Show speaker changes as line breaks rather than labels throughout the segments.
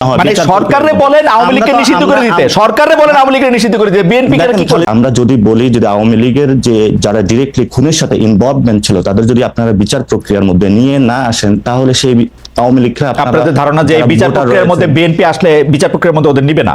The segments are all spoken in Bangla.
মানে সরকারে বলেন আওয়ামী
আমরা
লীগকে নিষিদ্ধ করে দিতে। সরকারে বলেন আওয়ামী লীগকে নিষিদ্ধ করে দিতে। বিএনপি কি করে?
আমরা যদি বলি যদি আওয়ামী লীগের যে যারা ডিরেক্টলি খুনের সাথে ইনভলভমেন্ট ছিল তাদের যদি আপনারা বিচার প্রক্রিয়ার মধ্যে নিয়ে না আসেন তাহলে সেই আওয়ামী লীগরা
আপনাদের ধারণা যে বিচার প্রক্রিয়ার মধ্যে বিএনপি আসলে বিচার প্রক্রিয়ার মধ্যে ওদের নিবে না।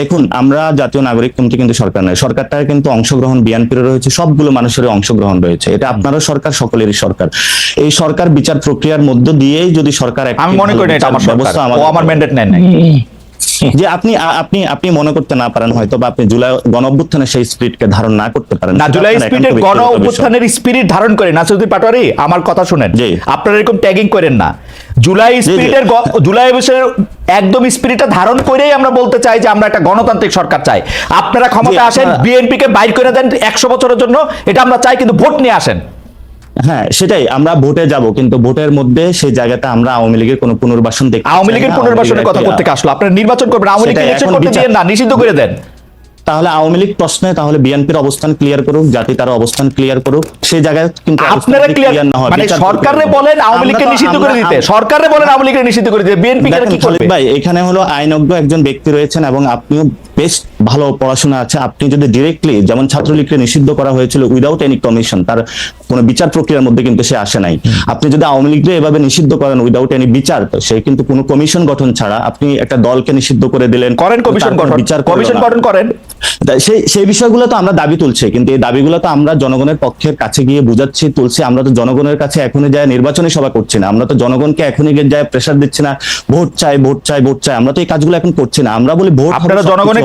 দেখুন আমরা জাতীয় নাগরিক কমিটি কিন্তু সরকার নয়। সরকারটা কিন্তু অংশগ্রহণ বিএনপির রয়েছে সবগুলো মানুষের অংশগ্রহণ রয়েছে। এটা আপনারও সরকার সকলেরই সরকার। এই সরকার বিচার প্রক্রিয়ার মধ্য দিয়েই যদি সরকার
আমি মনে করি এটা আমার
ব্যবস্থা
ও আমার ম্যান্ডেট নেন
যে আপনি আপনি আপনি মনে করতে না পারেন হয়তো বা আপনি জুলাই গণ অভ্যুত্থানের সেই স্পিরিটকে ধারণ না করতে পারেন।
না জুলাই স্পিরিটের গণ অভ্যুত্থানের স্পিরিট ধারণ করে নাসিরুদ্দিন পাটোয়ারি আমার কথা শুনেন। আপনারা এরকম ট্যাগিং করেন না। জুলাই স্পিরিটের জুলাই অবশ্যের একদম স্পিরিটটা ধারণ করেই আমরা বলতে চাই যে আমরা একটা গণতান্ত্রিক সরকার চাই। আপনারা ক্ষমতা আসেন
আপনারা-
বিএনপি কে বাইর করে দেন একশো বছরের জন্য। এটা আমরা চাই কিন্তু ভোট নিয়ে আসেন।
হ্যাঁ সেটাই আমরা ভোটে যাব কিন্তু ভোটের মধ্যে সেই জায়গাতে আমরা আওয়ামী লীগের কোনো পুনর্বাসন দেখতে
আওয়ামী লীগের পুনর্বাসনের কথা করতে আসলো? আপনারা নির্বাচন করবেন আওয়ামী লীগ ইলেকশন করতে দিয়ে না নিষিদ্ধ করে দেন।
তাহলে আওয়ামী লীগ প্রশ্নে তাহলে বিএনপির অবস্থান ক্লিয়ার করুক জাতি তার অবস্থান ক্লিয়ার করুক সেই জায়গায় কিন্তু
আপনারা ক্লিয়ার
না হয়,
মানে সরকারে বলেন আওয়ামী লীগকে নিষিদ্ধ করে দিতে। সরকারে বলেন আওয়ামী লীগকে নিষিদ্ধ করে দিতে। বিএনপি কি করবে?
ভাই এখানে হলো আইনজ্ঞ একজন ব্যক্তি রয়েছেন এবং আপনিও বেশ ভালো পড়াশোনা আছে। আপনি যদি ডিরেক্টলি যেমন ছাত্রলীগকে নিষিদ্ধ করা হয়েছিল উইদাউট এনি কমিশন তার কোনো বিচার প্রক্রিয়ার মধ্যে কিন্তু সে আসে নাই। আপনি যদি আওয়ামী লীগকে এভাবে নিষিদ্ধ করেন উইদাউট এনি বিচার তো সে কিন্তু কোনো কমিশন গঠন ছাড়া আপনি একটা দলকে নিষিদ্ধ করে দিলেন
করেন কমিশন গঠন
বিচার
কমিশন গঠন করেন।
সেই সেই বিষয়গুলো তো আমরা দাবি তুলছি কিন্তু এই দাবিগুলো তো আমরা জনগণের পক্ষের কাছে গিয়ে বুঝাচ্ছি তুলছি। আমরা তো জনগণের কাছে এখনই যায় নির্বাচনী সভা করছি না। আমরা তো জনগণকে এখনই গিয়ে যায় প্রেশার দিচ্ছি না। ভোট চাই ভোট চাই ভোট চাই। আমরা তো এই কাজগুলো এখন করছি না। আমরা বলি ভোট
আপনারা জনগণের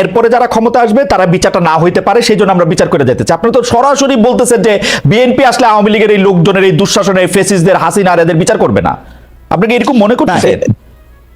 এরপরে যারা ক্ষমতা আসবে তারা বিচারটা না হইতে পারে সেই জন্য আমরা বিচার করে যেতে চাই। আপনারা তো সরাসরি বলতেছেন যে বিএনপি আসলে আওয়ামী লীগের এই লোকজনের এই দুঃশাসনের ফেসিসদের হাসিনা এদের বিচার করবে না। আপনি কি এরকম মনে করতেছেন?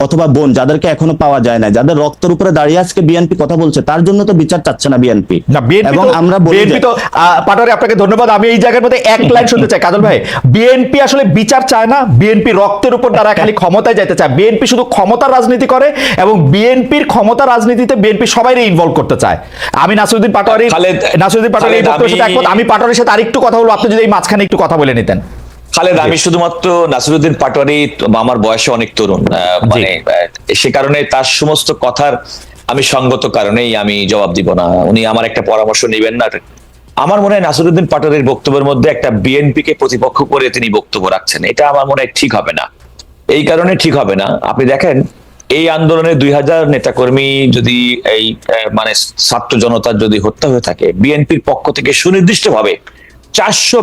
অথবা বোন যাদেরকে এখনও পাওয়া যায় না যাদের রক্তের উপরে দাঁড়িয়ে আজকে বিএনপি কথা বলছে তার জন্য তো বিচার চাচ্ছে না বিএনপি এবং আমরা বলি
বিএনপি তো আহ, পাটোয়ারি আপনাকে ধন্যবাদ। আমি এই জায়গার মধ্যে এক লাইন শুনতে চাই। কাজল ভাই বিএনপি আসলে বিচার চায় না। বিএনপি রক্তের উপর দ্বারা খালি ক্ষমতায় যেতে চায়। বিএনপি শুধু ক্ষমতার রাজনীতি করে এবং বিএনপির ক্ষমতা রাজনীতিতে বিএনপি সবাই ইনভলভ করতে চায়। আমি নাসিরুদ্দিন পাটোয়ারি নাসিরুদ্দিন পাটোয়ারি এই বক্তব্যের সাথে
আমি-
একমত। আমি পাটোয়ারির সাথে আরেকটু কথা বলব। আপনি যদি এই মাঝখানে একটু কথা বলে নিতেন।
খালেদ আমি শুধুমাত্র নাসিরুদ্দিন পাটোয়ারি আমার বয়সে অনেক তরুণ মানে সে কারণে তার সমস্ত কথার আমি সঙ্গত কারণেই আমি জবাব দিব না। উনি আমার একটা পরামর্শ নেবেন না। আমার মনে হয় নাসিরুদ্দিন পাটোয়ারির বক্তব্যের মধ্যে একটা বিএনপি কে প্রতিপক্ষ করে তিনি বক্তব্য রাখছেন। এটা আমার মনে হয় ঠিক হবে না। এই কারণে ঠিক হবে না। আপনি দেখেন এই আন্দোলনে দুই হাজার নেতাকর্মী যদি এই মানে ছাত্র জনতার যদি হত্যা হয়ে থাকে বিএনপির পক্ষ থেকে সুনির্দিষ্টভাবে চারশো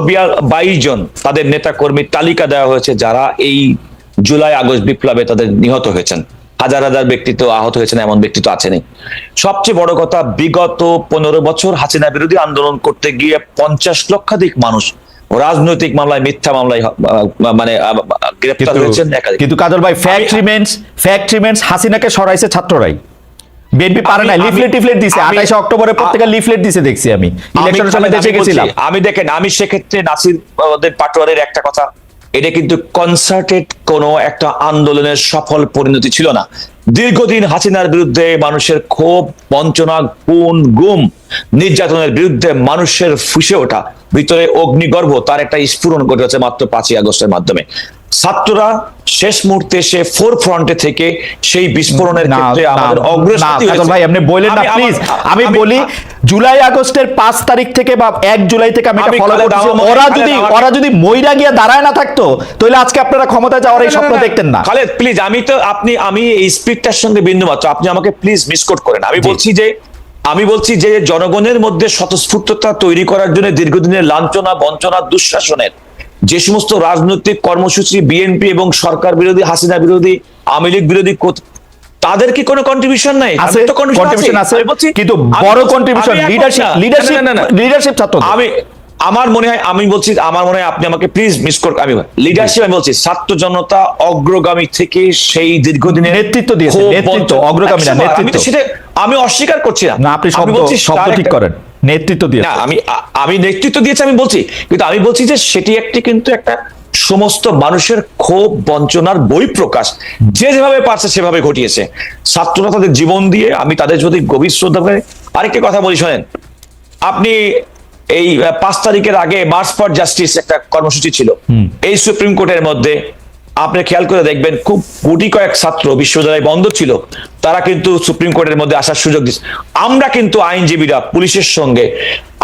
বাইশ জন তাদের নেতা কর্মীর তালিকা দেওয়া হয়েছে যারা এই জুলাই আগস্ট বিপ্লবে তাদের নিহত হয়েছেন। হাজার হাজার ব্যক্তি তো আহত হয়েছেন এমন ব্যক্তি তো আছেনই। সবচেয়ে বড় কথা বিগত পনেরো বছর হাসিনা বিরোধী আন্দোলন করতে গিয়ে পঞ্চাশ লক্ষাধিক মানুষ রাজনৈতিক মামলায় মিথ্যা মামলায় মানে গ্রেপ্তার হয়েছেন
কিন্তু কাজল ভাই ফ্যাক্ট রিমেন্স ফ্যাক্ট রিমেন্স হাসিনাকে সরাইছে ছাত্ররাই। বিএনপি পারে না লিফলেট টিফলেট দিছে
আমি-
আঠাইশে অক্টোবরের পর থেকে লিফলেট দিছে দেখছি আমি। ইলেকশনের সময় দেশে গেছিলাম।
আমি দেখেন আমি সেক্ষেত্রে নাসির আমাদের পাটোয়ারের একটা কথা এটা কিন্তু কনসার্টেড কোন একটা আন্দোলনের সফল পরিণতি ছিল না। দীর্ঘদিন হাসিনার বিরুদ্ধে মানুষের ক্ষোভ বঞ্চনা গুণ গুম নির্যাতনের বিরুদ্ধে মানুষের ফুসে ওঠা ভিতরে অগ্নিগর্ভ তার একটা স্ফুরণ ঘটেছে মাত্র পাঁচই আগস্টের মাধ্যমে। ছাত্ররা শেষ মুহূর্তে সে ফোর ফ্রন্টে থেকে সেই বিস্ফোরণের ক্ষেত্রে আমাদের
না,
অগ্রগতি
ভাই আপনি বললেন না প্লিজ আমি বলি জুলাই আগস্টের পাঁচ তারিখ থেকে বা এক জুলাই থেকে আমি এটা ফলো
মনে-
ওরা যদি ওরা যদি মইরা গিয়ে দাঁড়ায় না থাকতো তাহলে আজকে আপনারা ক্ষমতা যাওয়ার এই স্বপ্ন দেখতেন না।
খালেদ প্লিজ আমি তো আপনি আমি এই স্পিডটার সঙ্গে বিন্দু মাত্র। আপনি আমাকে প্লিজ মিসকোট করেন। আমি বলছি যে আমি বলছি যে জনগণের মধ্যে স্বতঃস্ফূর্ততা তৈরি করার জন্য দীর্ঘদিনের লাঞ্ছনা বঞ্চনা দুঃশাসনের যে সমস্ত রাজনৈতিক কর্মসূচি বিএনপি এবং সরকার বিরোধী হাসিনা বিরোধী আওয়ামী লীগ বিরোধী তাদের কি কোনো কন্ট্রিবিউশন নাই?
আছে
তো
কন্ট্রিবিউশন আছে।
আমি
কিন্তু বড় কন্ট্রিবিউশন লিডারশিপ লিডারশিপ। লিডারশিপ ছাত্র
আমি আমার মনে হয় আমি বলছি আমার মনে হয় আপনি আমাকে প্লিজ মিস কর আমি লিডারশিপ আমি বলছি ছাত্র জনতা অগ্রগামী থেকে সেই দীর্ঘদিনের
নেতৃত্ব দিয়েছে, নেতৃত্ব, অগ্রগামী না, নেতৃত্ব।
সেটা আমি অস্বীকার করছি না।
আপনি শব্দ
বলছি
শব্দ ঠিক করেন। নেতৃত্ব দিয়ে
না আমি আমি নেতৃত্ব দিয়েছি আমি বলছি। কিন্তু আমি বলছি যে সেটি একটি কিন্তু একটা সমস্ত মানুষের ক্ষোভ বঞ্চনার বই প্রকাশ যে যেভাবে পারছে সেভাবে ঘটিয়েছে। ছাত্ররা তাদের জীবন দিয়ে আমি তাদের যদি গভীর শ্রদ্ধা করে আরেকটা কথা বলি শোনেন। আপনি এই পাঁচ তারিখের আগে মার্চ ফর জাস্টিস একটা কর্মসূচি ছিল। এই সুপ্রিম কোর্টের মধ্যে আপনি খেয়াল করে দেখবেন, খুব কোটি কয়েক ছাত্র বিশ্ববিদ্যালয় বন্ধ ছিল, তারা কিন্তু সুপ্রিম কোর্টের মধ্যে আসার সুযোগ দিচ্ছে আমরা কিন্তু আইনজীবীরা, পুলিশের সঙ্গে,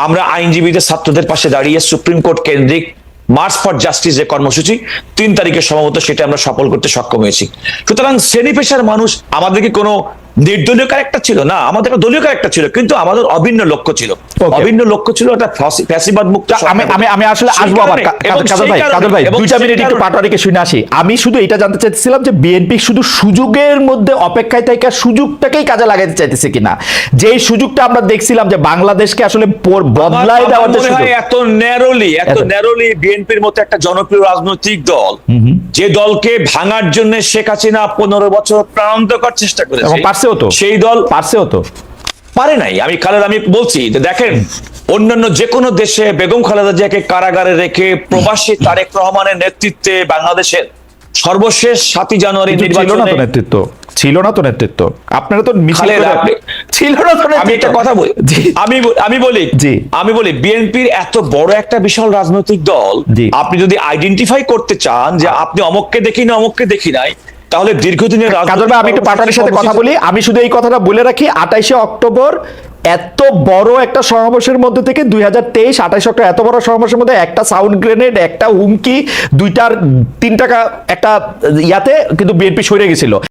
আমরা আইনজীবীদের ছাত্রদের পাশে দাঁড়িয়ে সুপ্রিম কোর্ট কেন্দ্রিক মার্চ ফর জাস্টিস যে কর্মসূচি, তিন তারিখে সম্ভবত সেটা আমরা সফল করতে সক্ষম হয়েছি। সুতরাং শ্রেণি পেশার মানুষ আমাদেরকে কোনো নির্দলীয় ক্যারেক্টার ছিল। না আমাদের একটা দলীয় ক্যারেক্টার ছিল কিন্তু আমাদের অভিন্ন লক্ষ্য ছিল। অভিন্ন লক্ষ্য ছিল একটা ফ্যাসিবাদ মুক্ত
আমি আমি আমি আসলে আসব আবার
কারণে-
কা-
এবং
কাজল ভাই কাজল ভাই
এবং
দুইটা মিনিট একটু পাটোয়ারিকে শুনে আসি। আমি শুধু এটা জানতে চাইছিলাম যে বিএনপি শুধু সুযোগের মধ্যে অপেক্ষায় থেকে সুযোগটাকেই কাজে লাগাইতে চাইতেছে কিনা। যেই সুযোগটা আমরা দেখছিলাম যে বাংলাদেশকে আসলে বদলায় দেওয়ার যে
মনে
সুযোগ।
এত ন্যারোলি এত ন্যারোলি বিএনপির মতো একটা জনপ্রিয় রাজনৈতিক দল যে দলকে ভাঙার জন্য শেখ হাসিনা পনেরো বছর প্রাণান্তকর চেষ্টা করেছে।
পারছেও তো
সেই দল
পারছেও তো
পারে নাই। আমি খালেদ আমি বলছি যে দেখেন অন্যান্য যে কোনো দেশে বেগম খালেদা জিয়াকে কারাগারে রেখে প্রবাসী তারেক রহমানের নেতৃত্বে বাংলাদেশের সর্বশেষ সাতই জানুয়ারি
ছিল না তো নেতৃত্ব। ছিল না তো নেতৃত্ব। আপনারা তো মিছিল ছিল না তো
আমি একটা কথা বলি। আমি আমি বলি
জি।
আমি বলি বিএনপির এত বড় একটা বিশাল রাজনৈতিক দল। আপনি যদি আইডেন্টিফাই করতে চান যে আপনি অমককে দেখি না অমককে দেখি নাই তাহলে দীর্ঘদিনের
কাজল আমি একটু পাটারির সাথে কথা বলি। আমি শুধু এই কথাটা বলে রাখি, আঠাইশে অক্টোবর এত বড় একটা সমাবেশের মধ্যে থেকে দুই হাজার তেইশ, আঠাইশ অক্টোবর এত বড় সমাবেশের মধ্যে একটা সাউন্ড গ্রেনেড একটা হুমকি, দুইটার তিন টাকা একটা ইয়াতে কিন্তু বিএনপি সরে গেছিল।